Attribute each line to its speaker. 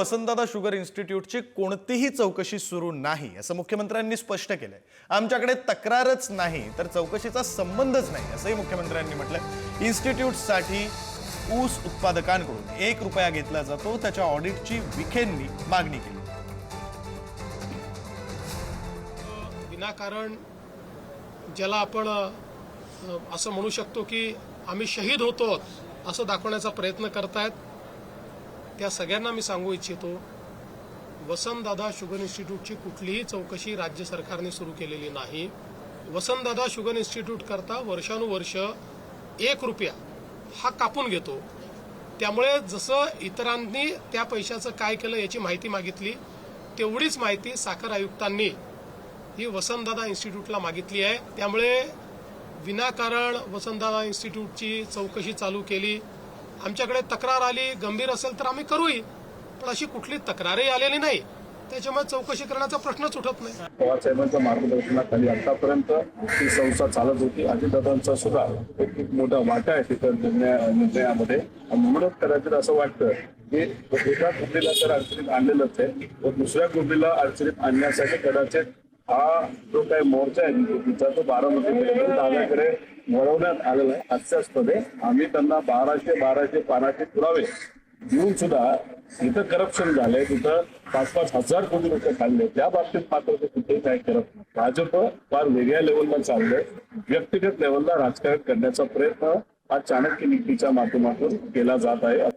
Speaker 1: Vasantdada sugar इन्स्टिट्यूटची कोणतीही चौकशी सुरू नाही असं मुख्यमंत्र्यांनी स्पष्ट केलंय. आमच्याकडे तक्रारच नाही तर चौकशीचा संबंधच नाही असंही मुख्यमंत्र्यांनी म्हटलंय. इन्स्टिट्यूटसाठी ऊस उत्पादकांकडून एक रुपया घेतला जातो त्याच्या ऑडिटची विखेंनी मागणी केली.
Speaker 2: विनाकारण ज्याला आपण असं म्हणू शकतो की आम्ही शहीद होतो असं दाखवण्याचा प्रयत्न करतायत. त्या सगळ्यांना मी सांगू इच्छितो वसंतदादा शुगर इन्स्टिट्यूटची कुठलीही चौकशी राज्य सरकारने सुरू केलेली नाही. वसंतदादा शुगर इन्स्टिट्यूट करता वर्षानुवर्ष एक रुपया हा कापून घेतो. त्यामुळे जसं इतरांनी त्या पैशाचं काय केलं याची माहिती मागितली तेवढीच माहिती साखर आयुक्तांनी ही वसंतदादा इन्स्टिट्यूटला मागितली आहे. त्यामुळे विनाकारण वसंतदादा इन्स्टिट्यूटची चौकशी चालू केली. आमच्याकडे तक्रार आली गंभीर असेल तर आम्ही करूही. पण अशी कुठली तक्रारही आलेली नाही. त्याच्यामुळे चौकशी करण्याचा प्रश्नच उठत नाही.
Speaker 3: पवार साहेबांच्या मार्गदर्शनाखाली आतापर्यंत ही संस्था चालत होती. अजितदादांचा सुद्धा एक खूप मोठा वाटा आहे तिथं निर्णयामध्ये. म्हणूनच कदाचित असं वाटतं की एका गुंडीला तर अडचणीत आणलेलंच आहे. तर दुसऱ्या गुंडीला अडचणीत आणण्यासाठी कदाचित हा जो काही मोर्चा आहे तिचा तो बारामतीपर्यंत दाव्याकडे वळवण्यात आलेला आहे. हास्यास्पद. आहे आम्ही त्यांना बाराशे बाराशे पानाचे पुरावे देऊन सुद्धा इथं करप्शन झालंय. तिथं पाच पाच हजार कोटी रुपये काढले त्या बाबतीत मात्र ते कुठेही काय करत. नाही भाजप फार वेगळ्या लेवलला चाललंय. व्यक्तिगत लेवलला राजकारण करण्याचा प्रयत्न हा चाणक्य नीतीच्या माध्यमातून केला जात आहे.